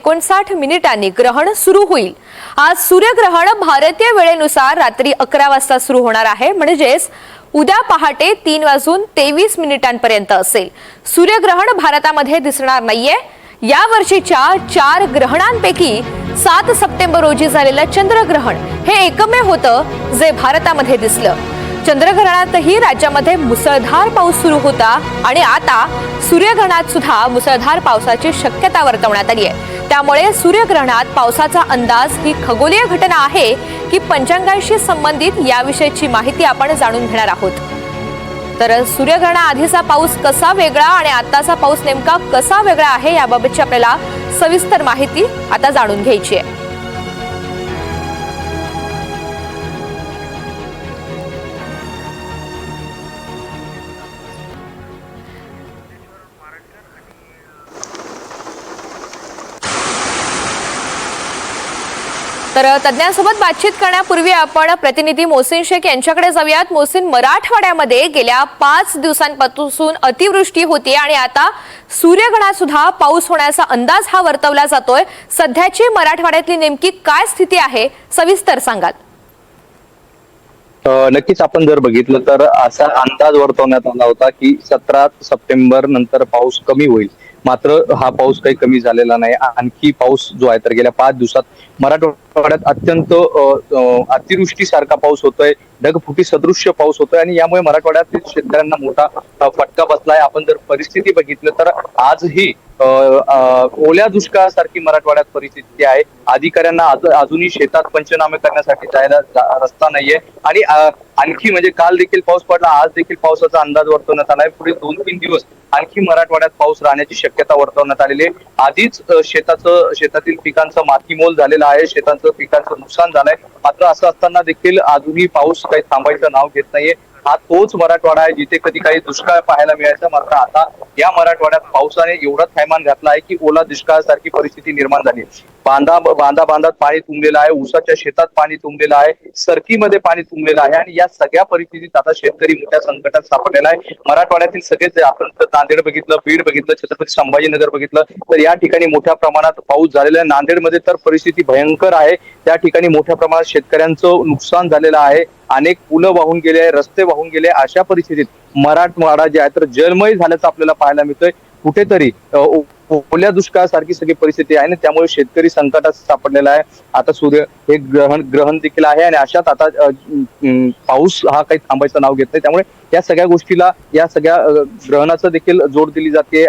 एकोणसाठ मिनिटांनी ग्रहण सुरू होईल. आज सूर्यग्रहण भारतीय वेळेनुसार रात्री अकरा वाजता सुरू होणार आहे. म्हणजेच उद्या पहाटे तीन वाजून तेवीस मिनिटांपर्यंत असेल. सूर्यग्रहण भारतामध्ये दिसणार नाहीये. या वर्षीच्या चार ग्रहणांपैकी सात सप्टेंबर रोजी झालेलं चंद्रग्रहण हे एकमेव होतं जे भारतामध्ये दिसलं. चंद्रग्रहणातही राज्यामध्ये मुसळधार पाऊस सुरू होता आणि आता सूर्यग्रहणात सुद्धा मुसळधार पावसाची शक्यता वर्तवण्यात आली आहे. त्यामुळे सूर्यग्रहणात पावसाचा अंदाज ही खगोलीय घटना आहे की पंचांगाशी संबंधित याविषयीची माहिती आपण जाणून घेणार आहोत. तर सूर्यग्रहणाआधीचा पाऊस कसा वेगळा आणि आताचा पाऊस नेमका कसा वेगळा आहे याबाबतची आपल्याला सविस्तर माहिती आता जाणून घ्यायची आहे. तर तज्ज्ञांसोबत बातचीत करण्यापूर्वी आपण प्रतिनिधी मोहसिन शेख यांच्याकडे जाऊयात. मोहसिन मराठवाड्यामध्ये गेल्या पाच दिवसांपासून अतिवृष्टी होती आणि आता सूर्यगणात सुद्धा पाऊस होण्याचा अंदाज हा वर्तवला जातोय. सध्याची मराठवाड्यातली नेमकी काय स्थिती आहे? सविस्तर सांगाल. नक्कीच आपण जर बघितलं तर असा अंदाज वर्तवण्यात आला होता की सतरा सप्टेंबर नंतर पाऊस कमी होईल. मात्र हा पाऊस काही कमी झालेला नाही. आणखी पाऊस जो आहे तर गेल्या पाच दिवसात मराठवाड्यात अत्यंत अतिवृष्टी सारखा अतिवृष्टीसारखा पाऊस होतोय ढगफुटी सदृश्य पाऊस होतोय आणि यामुळे मराठवाड्यातील शेतकऱ्यांना मोठा फटका बसलाय. आपण जर परिस्थिती बघितलं तर आजही ओल्या दुष्काळासारखी मराठवाड्यात परिस्थिती आहे. अधिकाऱ्यांना अजूनही शेतात पंचनामे करण्यासाठी जायला जा- रस्ता नाहीये. आणि आणखी म्हणजे काल देखील पाऊस पडला आज देखील पावसाचा अंदाज वर्तवण्यात आलाय. पुढे दोन तीन दिवस आणखी मराठवाड्यात पाऊस राहण्याची शक्यता वर्तवण्यात आलेली आहे. आधीच शेताचं शेतातील पिकांचं मातीमोल झालेलं आहे. शेतांचं पिकांचं नुकसान झालंय. मात्र असं असताना देखील अजूनही पाऊस काही थांबायचं नाव घेत नाहीये. हा तोच मराठवाडा आहे जिथे कधी काही दुष्काळ पाहायला मिळायचा. मात्र आता या मराठवाड्यात पावसाने एवढा थैमान घातला आहे की ओला दुष्काळासारखी परिस्थिती निर्माण झाली बांधा बांधा बांधात पाणी तुंबलेलं आहे ऊसाच्या शेतात पाणी तुंबलेलं आहे सरकीमध्ये पाणी तुंबलेलं आहे आणि या सगळ्या परिस्थितीत आता शेतकरी मोठ्या संकटात सापडलेला आहे. मराठवाड्यातील सगळेच आपण नांदेड बघितलं बीड बघितलं छत्रपती संभाजीनगर बघितलं तर या ठिकाणी मोठ्या प्रमाणात पाऊस झालेला आहे. नांदेडमध्ये तर परिस्थिती भयंकर आहे. त्या ठिकाणी मोठ्या प्रमाणात शेतकऱ्यांचं नुकसान झालेलं आहे. अनेक पुलं वाहून गेले आहे रस्ते वाहून गेले अशा परिस्थितीत मराठवाडा जे आहे तर जलमय झाल्याचं आपल्याला पाहायला मिळतोय. कुठेतरी ओल्या दुष्काळासारखी सगळी परिस्थिती आहे आणि त्यामुळे शेतकरी संकटात सापडलेला आहे. आता सूर्य हे ग्रहण ग्रहण देखील आहे आणि अशात आता पाऊस हा काही थांबायचं नाव घेत नाही. त्यामुळे या सगळ्या गोष्टीला या सगळ्या ग्रहणाचं देखील जोड दिली जाते.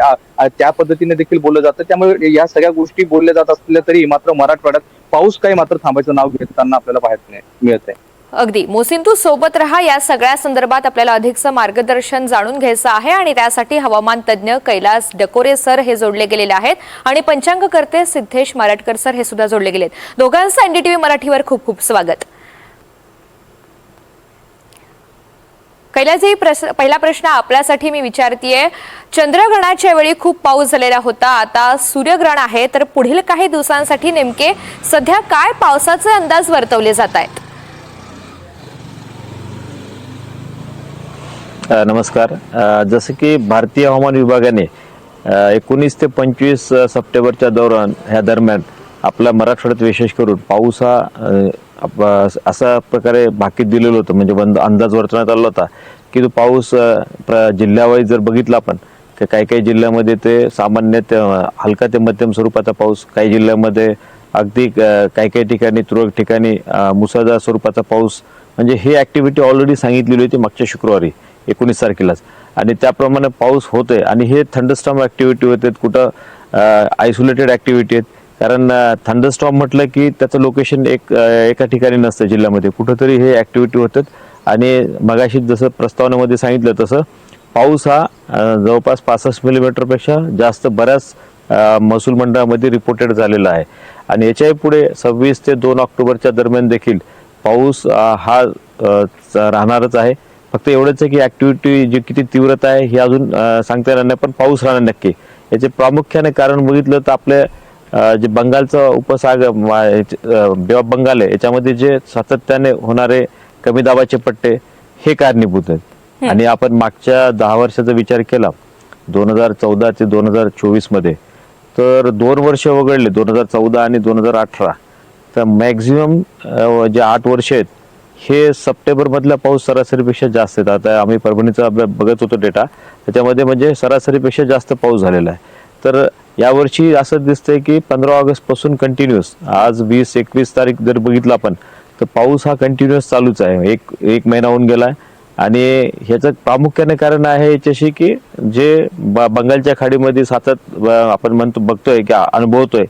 त्या पद्धतीने देखील बोललं जातं. त्यामुळे या सगळ्या गोष्टी बोलल्या जात असल्या तरी मात्र मराठवाड्यात पाऊस काही मात्र थांबायचं नाव घेताना आपल्याला पाहायचं नाही मिळत आहे अगदी. मोसिंतू सोबत रहा या सगळ्या संदर्भात आपल्याला अधिकचं मार्गदर्शन जाणून घ्यायचं आहे आणि त्यासाठी हवामान तज्ज्ञ कैलास डकोरे सर हे जोडले गेलेले आहेत आणि पंचांगकर्ते सिद्धेश मराटकर सर हे सुद्धा जोडले गेलेत. दोघांचं एनडीटीव्ही मराठीवर खूप खूप स्वागत. कैलासजी प्रश्न पहिला प्रश्न आपल्यासाठी मी विचारतीये. चंद्रग्रहणाच्या वेळी खूप पाऊस झालेला होता. आता सूर्यग्रहण आहे तर पुढील काही दिवसांसाठी नेमके सध्या काय पावसाचे अंदाज वर्तवले जात आहेत? नमस्कार. जसं की भारतीय हवामान विभागाने एकोणीस ते पंचवीस सप्टेंबरच्या दौरान ह्या दरम्यान आपल्या मराठवाड्यात विशेष करून पाऊस हा असा प्रकारे भाकीत दिलेलं होतं म्हणजे बंद अंदाज वर्तवण्यात आला होता की तो पाऊस प्र जिल्ह्यावाईज जर बघितला आपण तर काही काही जिल्ह्यामध्ये ते सामान्य ते हलका ते मध्यम स्वरूपाचा पाऊस काही जिल्ह्यामध्ये अगदी काही काही ठिकाणी तुरळक ठिकाणी मुसळधार स्वरूपाचा पाऊस म्हणजे ही ॲक्टिव्हिटी ऑलरेडी सांगितलेली होती मागच्या शुक्रवारी. एकोणीस तारखेलाच. आणि त्याप्रमाणे पाऊस होतोय. आणि हे थंडस्टॉम ऍक्टिव्हिटी होते कुठं आयसोलेटेड ऍक्टिव्हिटी आहेत. कारण थंडस्टॉम म्हटलं की त्याचं लोकेशन एक एका ठिकाणी नसतं जिल्ह्यामध्ये. कुठंतरी हे ऍक्टिव्हिटी होतात आणि मगाशी जसं प्रस्तावनेमध्ये सांगितलं तसं पाऊस हा जवळपास पासष्ट मिलीमीटरपेक्षा जास्त बऱ्याच महसूल मंडळामध्ये रिपोर्टेड झालेला आहे. आणि याच्याही पुढे सव्वीस ते दोन ऑक्टोबरच्या दरम्यान देखील पाऊस हा राहणारच आहे. फक्त एवढंच आहे की ऍक्टिव्हिटी जी किती तीव्रता आहे हे अजून सांगता येणार नाही पण पाऊस राहणार नक्की. याचे प्रामुख्याने कारण बघितलं तर आपले अ, जे बंगालचं उपसागर बे ऑफ बंगाल आहे याच्यामध्ये जे सातत्याने होणारे कमी दाबाचे पट्टे हे कारणीभूत आहेत. आणि आपण मागच्या दहा वर्षाचा विचार केला दोन हजार चौदा ते दोन हजार चोवीसमध्ये तर दोन वर्ष वगळले दोन हजार चौदा आणि दोन हजार अठरा. तर मॅक्झिमम जे आठ वर्ष आहेत हे सप्टेंबरमधला पाऊस सरासरीपेक्षा जास्त आहेत आता आम्ही परभणीचा अभ्यास बघत होतो डेटा. त्याच्यामध्ये म्हणजे सरासरीपेक्षा जास्त पाऊस झालेला आहे. तर यावर्षी असं दिसतंय की पंधरा ऑगस्टपासून कंटिन्युअस आज वीस एकवीस तारीख जर बघितलं आपण तर पाऊस हा कंटिन्युअस चालूच आहे. एक एक महिना होऊन गेला आहे आणि ह्याचं प्रामुख्याने कारण आहे याच्याशी की जे ब बंगालच्या खाडीमध्ये सातत आपण म्हणतो बघतोय की अनुभवतोय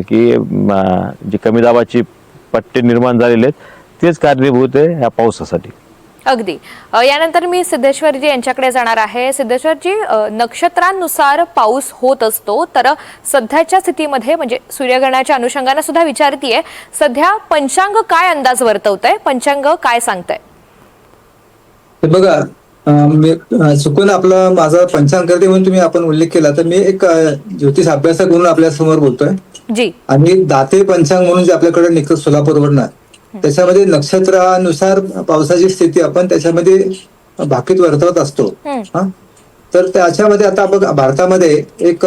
की जे जी कमी दाबाची पट्टे निर्माण झालेले आहेत तेच कारणीभूत आहे ह्या पावसासाठी. अगदी. यानंतर मी सिद्धेश्वरजी यांच्याकडे जाणार आहे. सिद्धेश्वरजी नक्षत्रांनुसार पाऊस होत असतो तर सध्याच्या स्थितीमध्ये म्हणजे सूर्यग्रहणाच्या अनुषंगाने सुद्धा विचारतीये सध्या पंचांग काय अंदाज वर्तवतंय? पंचांग काय सांगतंय? हे बघा मी चुकून आपला माझा पंचांग करते म्हणून तुम्ही आपण उल्लेख केला तर मी एक ज्योतिष अभ्यासक म्हणून आपल्यासमोर बोलतोय. जी. आणि दाते पंचांग म्हणून जे आपल्याकडे निघतं सोलापूरवरनं त्याच्यामध्ये नक्षत्रानुसार पावसाची स्थिती आपण त्याच्यामध्ये भाकीत वर्तवत असतो. हा तर त्याच्यामध्ये आता बघ भारतामध्ये एक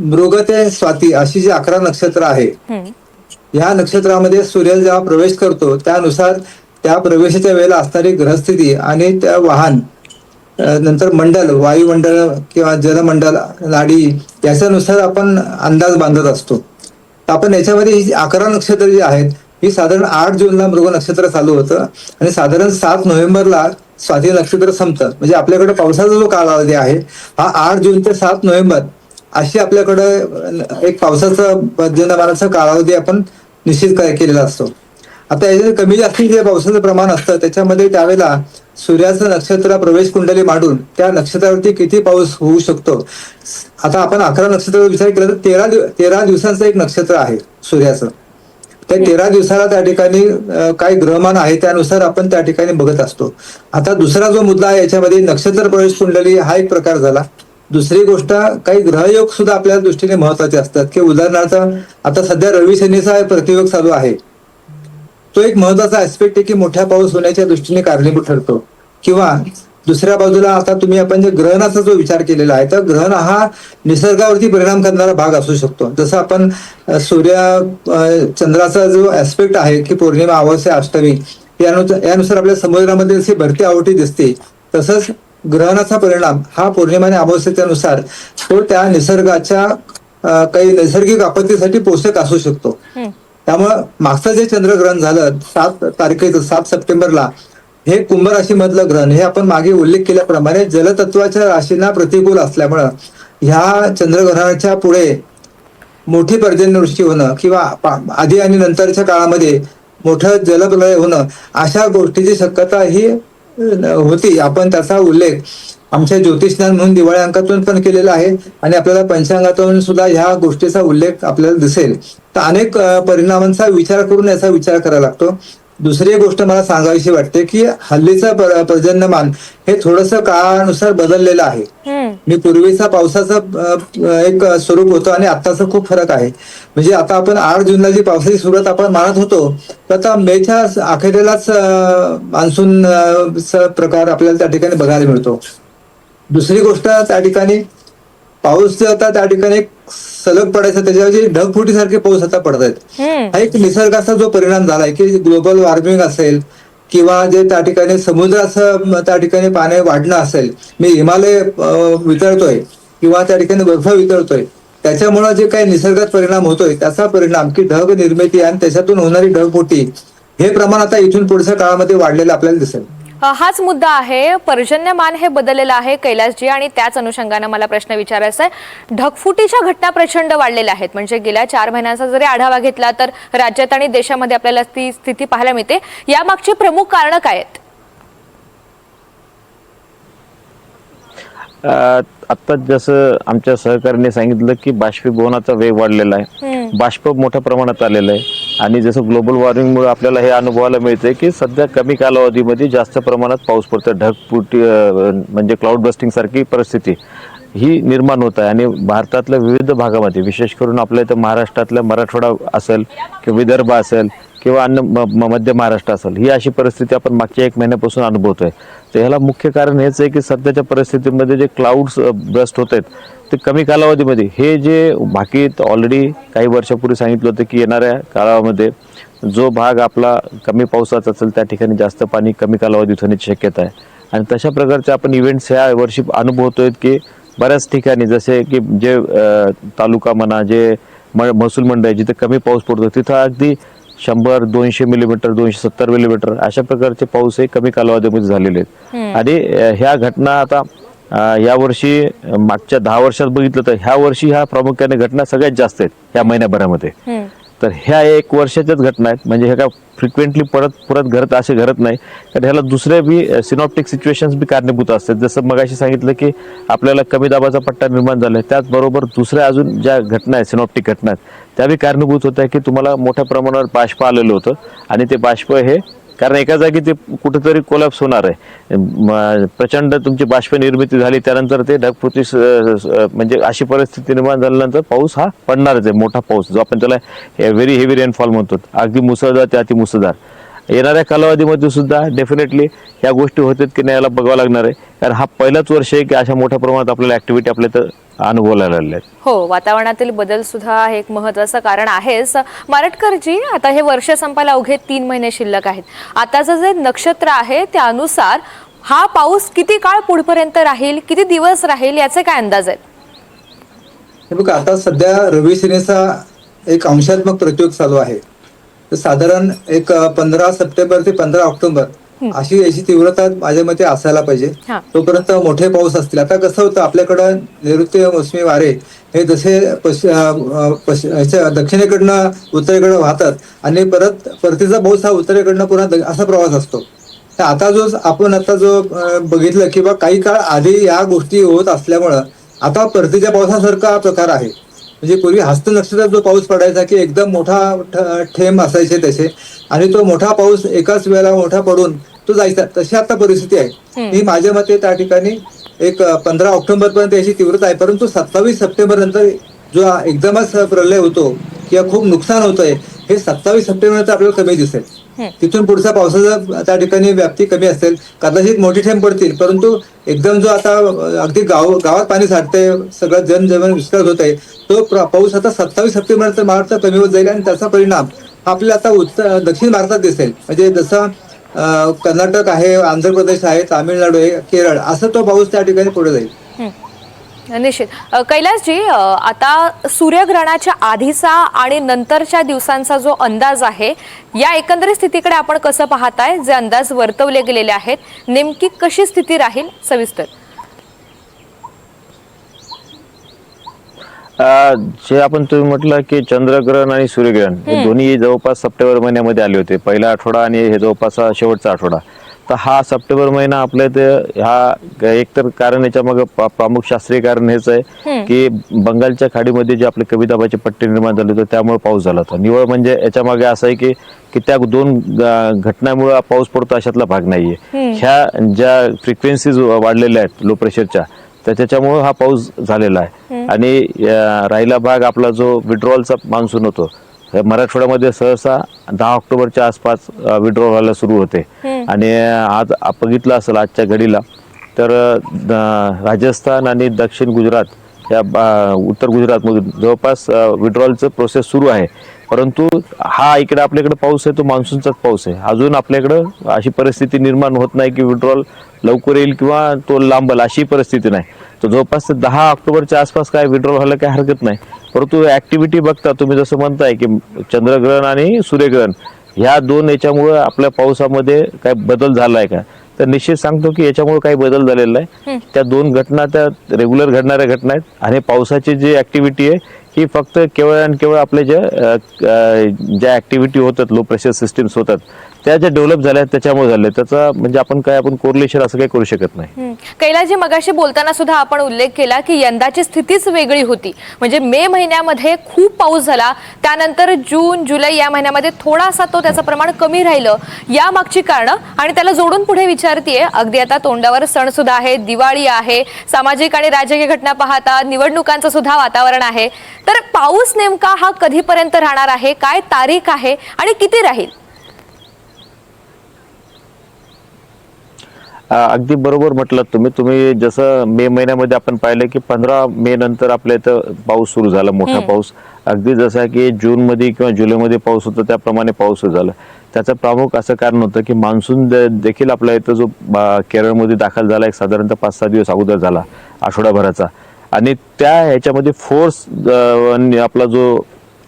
मृग ते स्वाती अशी जी अकरा नक्षत्र आहे हम्म. या नक्षत्रामध्ये सूर्य जेव्हा प्रवेश करतो त्यानुसार त्या प्रवेशाच्या वेळेला असणारी ग्रहस्थिती आणि त्या वाहन नंतर मंडल वायुमंडळ किंवा जलमंडल नाडी याच्यानुसार आपण अंदाज बांधत असतो आपण याच्यामध्ये ही अकरा नक्षत्र जी आहेत ही साधारण आठ जूनला मृग नक्षत्र चालू होतं. आणि साधारण सात नोव्हेंबरला स्वाती नक्षत्र संपतं. म्हणजे आपल्याकडे पावसाचा जो कालावधी आहे हा आठ जून ते सात नोव्हेंबर अशी आपल्याकडे एक पावसाचा पर्जन्यमानाचा कालावधी आपण निश्चित केलेला असतो. आता याच्यात कमी जास्ती जे पावसाचं प्रमाण असतं त्याच्यामध्ये त्यावेळेला सूर्याचं नक्षत्र प्रवेश कुंडली मांडून त्या नक्षत्रावरती किती पाऊस होऊ शकतो? आता आपण अकरा नक्षत्राचा विचार केला तर तेरा दिव- तेरा दिवसांचं एक नक्षत्र आहे सूर्याचं. त्या तेरा दिवसाला त्या ठिकाणी काही ग्रहमान आहे त्यानुसार आपण त्या ठिकाणी बघत असतो. आता दुसरा जो मुद्दा आहे याच्यामध्ये नक्षत्र प्रवेश कुंडली हा एक प्रकार झाला. दुसरी गोष्ट काही ग्रहयोग सुद्धा आपल्या दृष्टीने महत्त्वाचे असतात. की उदाहरणार्थ आता सध्या रवी शनीचा प्रतियोग चालू आहे. तो एक महत्त्वाचा ऍस्पेक्ट आहे की मोठ्या पाऊस होण्याच्या दृष्टीने कारणीभूत ठरतो. किंवा दुसऱ्या बाजूला आता तुम्ही आपण जे ग्रहणाचा जो विचार केलेला आहे तर ग्रहण हा निसर्गावरती परिणाम करणारा भाग असू शकतो जसं आपण सूर्य चंद्राचा जो ऍस्पेक्ट आहे की पौर्णिमा अमावस्या अष्टमी यानुसार यानुसार आपल्या समुद्रामध्ये जशी भरती आवटी दिसते तसंच ग्रहणाचा परिणाम हा पौर्णिमा आणि अमावस्येच्यानुसार तो त्या निसर्गाच्या काही नैसर्गिक आपत्तीसाठी पोषक असू शकतो. त्यामुळं मागचं जे चंद्रग्रहण झालं सात तारखेचं सात सप्टेंबरला हे कुंभ राशीमधलं ग्रहण हे आपण मागे उल्लेख केल्याप्रमाणे जलतत्वाच्या राशींना प्रतिकूल असल्यामुळं ह्या चंद्रग्रहणाच्या पुढे मोठी पर्जन्यवृष्टी होणं किंवा आधी आणि नंतरच्या काळामध्ये मोठं जलप्रलय होणं अशा गोष्टीची शक्यता ही होती. आपण त्याचा उल्लेख आमच्या ज्योतिषज्ञान म्हणून दिवाळी अंकातून पण केलेला आहे आणि आपल्याला पंचांगातून सुद्धा ह्या गोष्टीचा उल्लेख आपल्याला दिसेल. तर अनेक परिणामांचा विचार करून याचा विचार करावा लागतो. दुसरी एक गोष्ट मला सांगावीशी वाटते की हल्लीचं पर- पर्जन्यमान हे थोडस काळानुसार बदललेलं आहे. मी पूर्वीचा पावसाचा एक स्वरूप होतं आणि आत्ताचा खूप फरक आहे. म्हणजे आता आपण आठ जूनला जी पावसाची सुरुवात आपण मानत होतो तर आता मेच्या अखेरीलाच मान्सून प्रकार आपल्याला त्या ठिकाणी बघायला मिळतो. दुसरी गोष्ट त्या ठिकाणी पाऊस जो होता त्या ठिकाणी सलग पडायचा त्याच्याऐवजी ढगफुटीसारखे पाऊस आता पडत आहेत हम्म. हा एक निसर्गाचा जो परिणाम झालाय की ग्लोबल वॉर्मिंग असेल किंवा जे त्या ठिकाणी समुद्राचं त्या ठिकाणी पाणी वाढणं असेल मी हिमालय वितळतोय किंवा त्या ठिकाणी बर्फ वितळतोय त्याच्यामुळे जे काही निसर्गात परिणाम होतोय त्याचा परिणाम की ढग निर्मिती आणि त्याच्यातून होणारी ढगफुटी हे प्रमाण आता इथून पुढच्या काळामध्ये वाढलेलं आपल्याला दिसेल हाच मुद्दा आहे. पर्जन्यमान हे बदललेलं आहे कैलासजी आणि त्याच अनुषंगानं मला प्रश्न विचारायचा आहे. ढगफुटीच्या घटना प्रचंड वाढलेल्या आहेत. म्हणजे गेल्या चार महिन्यांचा जरी आढावा घेतला तर राज्यात आणि देशामध्ये आपल्याला ती स्थिती पाहायला मिळते. यामागची प्रमुख कारणं काय आहेत? आत्ता जसं आमच्या सहकार्याने सांगितलं की बाष्पीभवनाचा वेग वाढलेला आहे. बाष्प मोठ्या प्रमाणात आलेलं आहे. आणि जसं ग्लोबल वॉर्मिंगमुळे आपल्याला हे अनुभवायला मिळतंय की सध्या कमी कालावधीमध्ये जास्त प्रमाणात पाऊस पडतो ढगपुटी म्हणजे क्लाउड बस्टिंग सारखी परिस्थिती ही निर्माण होत आहे. आणि भारतातल्या विविध भागामध्ये विशेष करून आपल्या इथं महाराष्ट्रातल्या मराठवाडा असेल किंवा विदर्भ असेल किंवा अन्य म- म- मध्य महाराष्ट्र असेल ही अशी परिस्थिती आपण मागच्या एक महिन्यापासून अनुभवतोय. तर ह्याला मुख्य कारण हेच आहे की सध्याच्या परिस्थितीमध्ये जे क्लाउड्स ब्रस्ट होत आहेत ते कमी कालावधीमध्ये हे जे बाकी ऑलरेडी काही वर्षापूर्वी सांगितलं होतं की येणाऱ्या काळामध्ये जो भाग आपला कमी पावसाचा असेल त्या ठिकाणी जास्त पाणी कमी कालावधीत होण्याची शक्यता आहे. आणि तशा प्रकारचे आपण इव्हेंट्स ह्या वर्षी अनुभवतोय की बऱ्याच ठिकाणी जसे की जे तालुका म्हणा जे म महसूल मंडळ आहे जिथे कमी पाऊस पडतो तिथं अगदी शंभर दोनशे मिलीमीटर दोनशे सत्तर मिलीमीटर अशा प्रकारचे पाऊस हे कमी कालावधीमध्ये झालेले आहेत. आणि ह्या घटना आता यावर्षी मागच्या दहा वर्षात बघितलं तर ह्या वर्षी ह्या प्रामुख्याने घटना सगळ्यात जास्त आहेत ह्या महिन्याभरामध्ये. तर ह्या एक वर्षाच्याच घटना आहेत. म्हणजे हे काय फ्रिक्वेंटली परत परत घडत असे घडत नाही. तर ह्याला दुसरे बी सिनॉप्टिक सिच्युएशन्स बी कारणीभूत असतात. जसं मगाशी सांगितलं की आपल्याला कमी दाबाचा पट्टा निर्माण झाला आहे त्याचबरोबर दुसऱ्या अजून ज्या घटना आहेत सिनॉप्टिक घटना आहेत त्या बी कारणीभूत होत्या की तुम्हाला मोठ्या प्रमाणावर बाष्प आलेलं होतं. आणि ते बाष्प हे कारण एका जागी ते कुठेतरी कोलॅप्स होणार आहे. प्रचंड तुमची बाष्प निर्मिती झाली त्यानंतर ते ढगपुती स- म्हणजे अशी परिस्थिती निर्माण झाल्यानंतर पाऊस हा पडणारच आहे मोठा पाऊस. जो आपण त्याला व्हेरी हेवी रेनफॉल म्हणतो. अगदी मुसळधार ते अति मुसळधार. येणाऱ्या कालावधीमध्ये सुद्धा डेफिनेटली ह्या गोष्टी होतात की नाही याला बघावं लागणार आहे. कारण हा पहिलाच वर्ष आहे की अशा मोठ्या प्रमाणात आपल्याला ऍक्टिव्हिटी आपल्या इथं अनुभवायला हो वातावरणातील बदल सुद्धा हे एक महत्वाचं कारण आहेच. मारटकरजी आता हे वर्ष संपायला अवघे तीन महिने शिल्लक आहेत. आताचं जे नक्षत्र आहे त्यानुसार हा पाऊस किती काळ पुढपर्यंत राहील किती दिवस राहील याचे काय अंदाज आहेत? हे बघा आता सध्या रवी सेनेचा एक अंशात्मक प्रयोग चालू आहे. साधारण एक पंधरा सप्टेंबर ते पंधरा ऑक्टोबर अशी याची तीव्रता माझ्या मते असायला पाहिजे. तोपर्यंत मोठे पाऊस असतील. आता कसं होतं आपल्याकडं नैऋत्य मोसमी वारे हे जसे दक्षिणेकडनं उत्तरेकडे वाहतात आणि परत परतीचा पाऊस हा उत्तरेकडनं पुन्हा असा प्रवास असतो. तर आता जो आपण आता जो बघितलं किंवा काही काळ आधी या गोष्टी होत असल्यामुळं आता परतीच्या पावसासारखा हा प्रकार आहे. म्हणजे पूर्वी हस्त नक्षत्रात जो पाऊस पडायचा की एकदम मोठा ठेंब असायचे त्याचे. आणि तो मोठा पाऊस एकाच वेळेला मोठा पडून तो जायचा. तशी आता परिस्थिती आहे. ही माझ्या मते त्या ठिकाणी एक पंधरा ऑक्टोबर पर्यंत याची तीव्रता आहे. परंतु सत्तावीस सप्टेंबर नंतर जो एकदमच प्रलय होतो किंवा खूप नुकसान होतंय हे सत्तावीस सप्टेंबर नंतर आपल्याला कमी दिसेल. तिथून पुढचा पावसाचा त्या ठिकाणी व्याप्ती कमी असेल. कदाचित मोठी ठेंब पडतील परंतु एकदम जो आता अगदी गाव गावात पाणी साठतंय सगळं जनजीवन विस्कळत होत आहे तो प्र- पाऊस आता सत्तावीस सप्टेंबर नंतर कमी होत जाईल आणि त्याचा परिणाम आपल्याला आता उत्तर दक्षिण भारतात दिसेल. म्हणजे जसं कर्नाटक आहे आंध्र प्रदेश आहे तामिळनाडू आहे केरळ असं तो पाऊस त्या ठिकाणी पुढे जाईल. निश्चित. कैलासजी आता सूर्यग्रहणाच्या आधीचा आणि नंतरच्या दिवसांचा जो अंदाज आहे या एकंदरीत स्थितीकडे आपण कसं पाहताय? जे अंदाज वर्तवले गेलेले आहेत नेमकी कशी स्थिती राहील? सविस्तर. जे आपण तुम्ही म्हटलं की चंद्रग्रहण आणि सूर्यग्रहण हे दोन्ही जवळपास सप्टेंबर महिन्यामध्ये आले होते. पहिला आठवडा आणि हे जवळपास शेवटचा आठवडा. तर हा सप्टेंबर महिना आपल्या इथे हा एकतर कारण याच्या मग प्रमुख शास्त्रीय कारण हेच आहे की बंगालच्या खाडीमध्ये जे आपले कमी दाबाचे पट्टे निर्माण झाले होते त्यामुळे पाऊस झाला होता. निवळ म्हणजे याच्या मागे असं आहे की की त्या दोन घटनामुळे पाऊस पडतो अशातला भाग नाहीये. ह्या ज्या फ्रिक्वेन्सीज वाढलेल्या आहेत लो प्रेशरच्या तर त्याच्यामुळं हा पाऊस झालेला आहे. आणि राहिला भाग आपला जो विड्रॉलचा मान्सून होतो मराठवाड्यामध्ये सहसा दहा ऑक्टोबरच्या आसपास विड्रॉल व्हायला सुरू होते. आणि आज बघितलं असेल आजच्या घडीला तर राजस्थान आणि दक्षिण गुजरात या उत्तर गुजरातमधून जवळपास विड्रॉलचं प्रोसेस सुरू आहे. परंतु हा इकडे आपल्याकडे पाऊस आहे तो मान्सूनचाच पाऊस आहे. अजून आपल्याकडं अशी परिस्थिती निर्माण होत नाही की विड्रॉल लवकर येईल किंवा तो लांबल अशी परिस्थिती नाही. तो जवळपास दहा ऑक्टोबरच्या आसपास काय विड्रॉल व्हायला काही हरकत नाही. परंतु ऍक्टिव्हिटी बघता तुम्ही जसं म्हणताय की चंद्रग्रहण आणि सूर्यग्रहण ह्या दोन याच्यामुळं आपल्या पावसामध्ये काय बदल झाला आहे का? तर निश्चित सांगतो की याच्यामुळे काही बदल झालेला आहे. त्या दोन घटना त्या रेग्युलर घडणाऱ्या घटना आहेत आणि पावसाची जी ऍक्टिव्हिटी आहे ही फक्त केवळ आणि केवळ आपले जे अ, अ, ज्या ऍक्टिव्हिटी होतात लो प्रेशर सिस्टीम्स होतात त्या ज्या डेव्हलप झाल्या त्याच्यामुळे झाल्या त्याचा म्हणजे आपण काय आपण कोरिलेशन असं काही करू शकत नाही. कैलाजी मगाशी बोलताना सुद्धा आपण उल्लेख केला की यंदाची स्थितीच वेगळी होती. म्हणजे मे महिन्यामध्ये खूप पाऊस झाला. त्यानंतर जून जुलै या महिन्यामध्ये थोडासा तो त्याचं प्रमाण कमी राहिलं. या मागची कारणं आणि त्याला जोडून पुढे विचारतीये. अगदी आता तोंडावर सण सुद्धा आहे दिवाळी आहे. सामाजिक आणि राजकीय घटना पाहता निवडणुकांचं सुद्धा वातावरण आहे. तर पाऊस नेमका हा कधीपर्यंत राहणार आहे? काय तारीख आहे? आणि किती राहील? अगदी बरोबर म्हटलं तुम्ही. तुम्ही जसं मे महिन्यामध्ये आपण पाहिलं की पंधरा मे नंतर आपल्या इथं पाऊस सुरू झाला मोठा पाऊस. अगदी जसा की जून मध्ये किंवा जुलैमध्ये पाऊस होता त्याप्रमाणे पाऊस सुरू झाला. त्याचं प्रमुख असं कारण होतं की मान्सून देखील आपल्या इथं जो केरळमध्ये दाखल झाला एक साधारणतः पाच सहा दिवस अगोदर झाला आठवड्याभराचा आणि त्या ह्याच्यामध्ये फोर्स आपला जो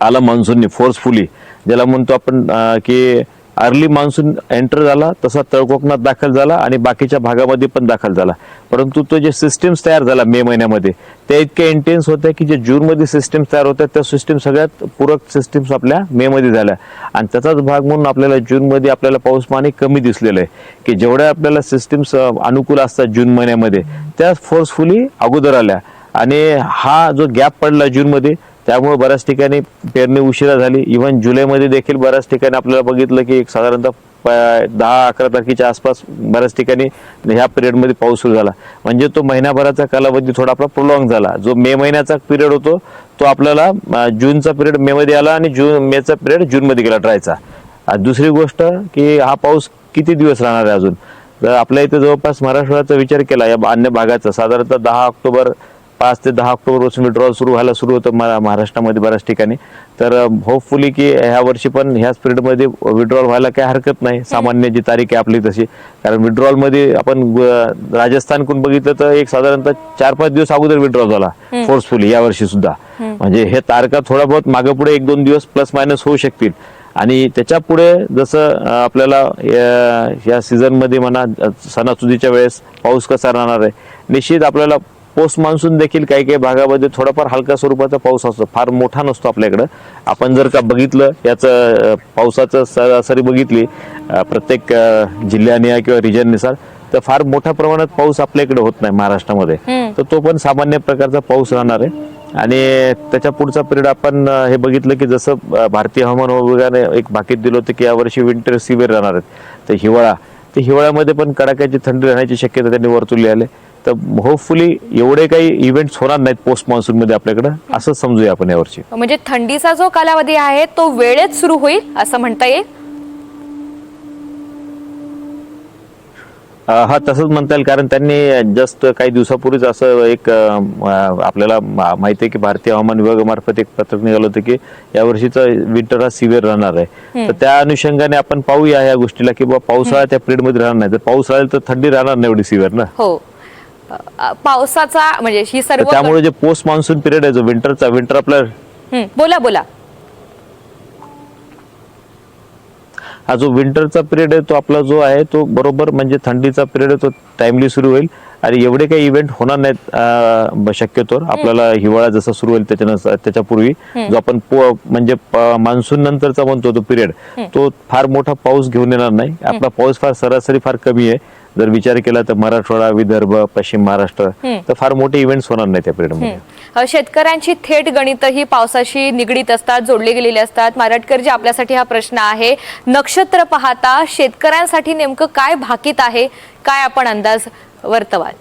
आला मान्सूनने फोर्सफुली ज्याला म्हणतो आपण की अर्ली मान्सून एंटर झाला तसा तळकोकणात दाखल झाला आणि बाकीच्या भागामध्ये पण दाखल झाला. परंतु तो जे सिस्टीम्स तयार झाला मे महिन्यामध्ये त्या इतक्या इंटेन्स होत्या की जे जूनमध्ये सिस्टीम्स तयार होत्या त्या सिस्टीम सगळ्यात पूरक सिस्टीम्स आपल्या मे मध्ये झाल्या. आणि त्याचाच भाग म्हणून आपल्याला जूनमध्ये आपल्याला पाऊस पाणी कमी दिसलेलं आहे की जेवढ्या आपल्याला सिस्टीम्स अनुकूल असतात जून महिन्यामध्ये त्या फोर्सफुली अगोदर आल्या. आणि हा जो गॅप पडला जूनमध्ये त्यामुळे बऱ्याच ठिकाणी पेरणी उशिरा झाली. इव्हन जुलैमध्ये देखील बऱ्याच ठिकाणी आपल्याला बघितलं की एक साधारणतः प- दहा अकरा तारखेच्या आसपास बऱ्याच ठिकाणी ह्या पिरियडमध्ये पाऊस सुरू झाला. म्हणजे तो महिनाभराचा कालावधी थोडा आपला प्रोलॉंग झाला. जो मे महिन्याचा पिरियड होतो तो आपल्याला जूनचा पिरियड मे मध्ये आला आणि जून मेचा पिरियड जूनमध्ये गेला ड्रायचा दुसरी गोष्ट की हा पाऊस किती दिवस राहणार आहे अजून? तर आपल्या इथे जवळपास महाराष्ट्राचा विचार केला या अन्य भागाचा साधारणतः दहा ऑक्टोबर पाच ते दहा ऑक्टोबरपासून विड्रॉल सुरू व्हायला सुरू होतं मा- महाराष्ट्रामध्ये बऱ्याच ठिकाणी. तर होपफुली की ह्या वर्षी पण ह्या मध्ये विड्रॉल व्हायला काही हरकत नाही. सामान्य जी तारीख आहे आपली तशी. कारण withdrawal मध्ये आपण राजस्थानकडून बघितलं तर एक साधारणतः चार पाच दिवस अगोदर विड्रॉल झाला. फोर्सफुली या वर्षी सुद्धा. म्हणजे हे तारखा थोडा बहुत मागे पुढे एक दोन दिवस प्लस मायनस होऊ शकतील. आणि त्याच्या पुढे जसं आपल्याला या- या सीझनमध्ये म्हणा सणासुदीच्या वेळेस पाऊस कसा राहणार आहे निश्चित आपल्याला पोस्ट मान्सून देखील काही काही भागामध्ये थोडाफार हलका स्वरूपाचा पाऊस असतो. फार मोठा नसतो आपल्याकडं. आपण जर का बघितलं याचं पावसाचं सरासरी बघितली प्रत्येक जिल्ह्याने किंवा रिजननुसार तर फार मोठ्या प्रमाणात पाऊस आपल्याकडे होत नाही महाराष्ट्रामध्ये. तर तो पण सामान्य प्रकारचा पाऊस राहणार आहे. आणि त्याच्या पुढचा पिरियड आपण हे बघितलं की जसं भारतीय हवामान विभागाने एक भाकीत दिलं होतं की यावर्षी विंटर सिव्हिअर राहणार आहेत. तर हिवाळा तर हिवाळ्यामध्ये पण कडाक्याची थंडी राहण्याची शक्यता त्यांनी वर्तवली आहे. तर होपफुली एवढे काही इव्हेंट्स होणार नाहीत पोस्ट मान्सून मध्ये आपल्याकडं असं समजूया आपण यावर्षी. म्हणजे थंडीचा जो कालावधी आहे तो वेळेत सुरू होईल असं म्हणता येईल? हा तसंच म्हणता येईल कारण त्यांनी जस्ट काही दिवसापूर्वीच असं एक आपल्याला माहिती आहे की भारतीय हवामान विभागामार्फत एक पत्रक निघालं होतं की यावर्षीचा विंटर हा सिव्हिअर राहणार आहे. तर त्या अनुषंगाने आपण पाहूया या गोष्टीला की बाबा पावसाळा त्या पिरियडमध्ये राहणार नाही. तर पाऊस राहील तर थंडी राहणार नाही एवढी सिव्हिअर ना? हो. पावसाचा म्हणजे ही सर्व त्यामुळे जे पोस्ट मान्सून पिरियड आहे जो विंटरचा विंटर आपला हं, बोला बोला. हा जो विंटरचा पिरियड आहे तो आपला जो आहे तो बरोबर म्हणजे थंडीचा पिरियड आहे तो टाइमली सुरू होईल. आणि एवढे काही इव्हेंट होणार नाहीत अं, शक्यतोवर. आपल्याला हिवाळा जसा सुरू होईल त्याच्यानंतर त्याच्यापूर्वी. जो आपण म्हणजे मान्सून नंतरचा म्हणतो तो पिरियड तो फार मोठा पाऊस घेऊन येणार नाही. आपला पाऊस फार सरासरी फार कमी आहे. जर विचार केला तर मराठवाडा विदर्भ पश्चिम महाराष्ट्र तर फार मोठे इव्हेंट्स होणार नाही त्या पिरियडमध्ये अ, शेतकऱ्यांची थेट गणित ही पावसाशी निगडीत असतात जोडले गेलेली असतात. मारटकरजी आपल्यासाठी हा प्रश्न आहे. नक्षत्र पाहता शेतकऱ्यांसाठी नेमकं काय भाकीत आहे? काय आपण अंदाज वर्तवाल?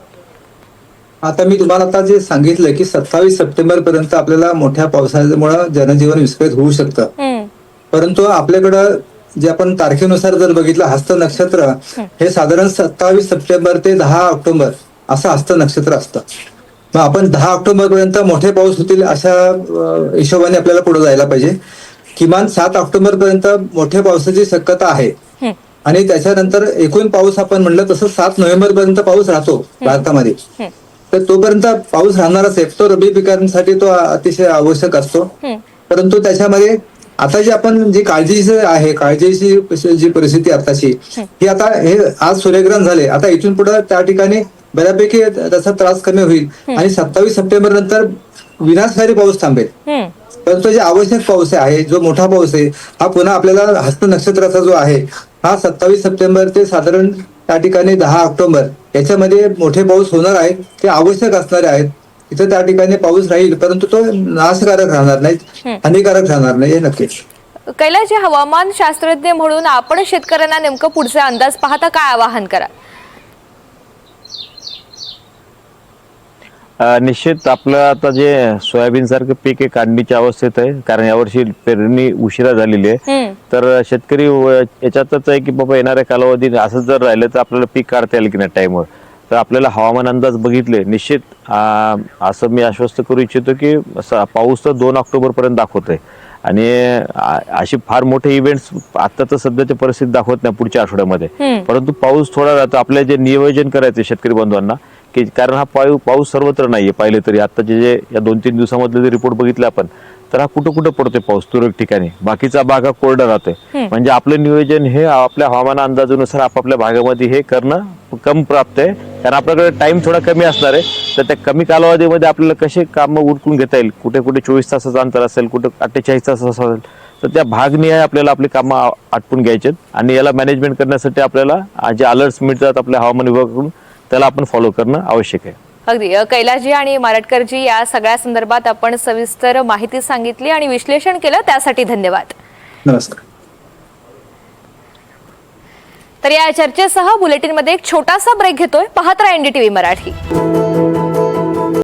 आता मी तुम्हाला आता जे सांगितलं की सत्तावीस सप्टेंबर पर्यंत आपल्याला मोठ्या पावसामुळे जनजीवन विस्कळीत होऊ शकतं. परंतु आपल्याकडं जे आपण तारखेनुसार जर बघितलं हस्त नक्षत्र हे. साधारण सत्तावीस सप्टेंबर ते दहा ऑक्टोबर असं हस्त नक्षत्र असतं. मग आपण दहा ऑक्टोबर पर्यंत मोठे पाऊस होतील अशा हिशोबाने आपल्याला पुढे जायला पाहिजे. किमान सात ऑक्टोबर पर्यंत मोठ्या पावसाची शक्यता आहे. आणि त्याच्यानंतर एकूण पाऊस आपण म्हणलं तसं सात नोव्हेंबर पर्यंत पाऊस राहतो भारतामध्ये. तर तोपर्यंत पाऊस राहणारच आहे. तो रब्बी पिकांसाठी तो अतिशय आवश्यक असतो. परंतु त्याच्यामध्ये आता जी आपण जी काळजीची आहे काळजीची जी परिस्थिती आताची ही. आता हे आज सूर्यग्रहण झाले. आता इथून पुढे त्या ठिकाणी बऱ्यापैकी त्याचा त्रास कमी होईल. आणि सत्तावीस सप्टेंबर नंतर विनाशकारी पाऊस थांबेल. परंतु जे आवश्यक पाऊस आहे जो मोठा पाऊस आहे हा पुन्हा आपल्याला हस्त नक्षत्राचा जो आहे हा सत्तावीस सप्टेंबर ते साधारण त्या ठिकाणी दहा ऑक्टोबर याच्यामध्ये मोठे पाऊस होणार आहेत ते आवश्यक असणारे आहेत. तिथं त्या ठिकाणी पाऊस राहील परंतु तो नाशकारक राहणार नाही हानिकारक राहणार नाही हे नक्कीच. कैलासजी हवामान शास्त्रज्ञ म्हणून आपण शेतकऱ्यांना नेमकं पुढचे अंदाज पाहता काय आवाहन करा? निश्चित आपलं आता जे सोयाबीन सारखं पीक आहे काढणीच्या अवस्थेत आहे कारण यावर्षी पेरणी उशिरा झालेली आहे. तर शेतकरी याच्यातच आहे की बाबा येणाऱ्या कालावधीत असं जर राहिलं तर आपल्याला पीक काढता येईल की नाही टाईमवर? तर आपल्याला हवामान अंदाज बघितले निश्चित असं मी आश्वस्त करू इच्छितो की पाऊस तर दोन ऑक्टोबर पर्यंत दाखवत आहे आणि अशी फार मोठे इव्हेंट्स आता तर सध्याची परिस्थिती दाखवत नाही पुढच्या आठवड्यामध्ये. परंतु पाऊस थोडा राहतो आपल्या जे नियोजन करायचे शेतकरी बांधवांना की कारण हा पाऊ पाऊस सर्वत्र नाहीये पाहिले तरी. आताचे जे या दोन तीन दिवसामधले जे रिपोर्ट बघितले आपण तर हा कुठं कुठं पडतोय पाऊस तुरळक ठिकाणी? बाकीचा भाग हा कोरडा राहतोय. म्हणजे आपलं नियोजन हे आपल्या हवामान अंदाजानुसार आपापल्या भागामध्ये हे करणं कम प्राप्त आहे. कारण आपल्याकडे टाइम थोडा कमी असणार आहे. तर त्या कमी कालावधीमध्ये आपल्याला कसे कामं उरकून घेता येईल? कुठे कुठे चोवीस तासाचं अंतर असेल कुठे अठ्ठेचाळीस तास असेल? तर त्या भागनिहाय आपल्याला आपली कामं आटपून घ्यायचे आणि याला मॅनेजमेंट करण्यासाठी आपल्याला जे अलर्ट्स मिळतात आपल्या हवामान विभागाकडून त्याला आपण फॉलो करणं आवश्यक आहे. अगदी. अ, कैलासजी आणि मारटकरजी या सगळ्या संदर्भात आपण सविस्तर माहिती सांगितली आणि विश्लेषण केलं. त्यासाठी धन्यवाद. नमस्कार. तर या चर्चेसह बुलेटिनमध्ये एक छोटासा ब्रेक घेतोय. पाहत राहा एनडीटीव्ही मराठी.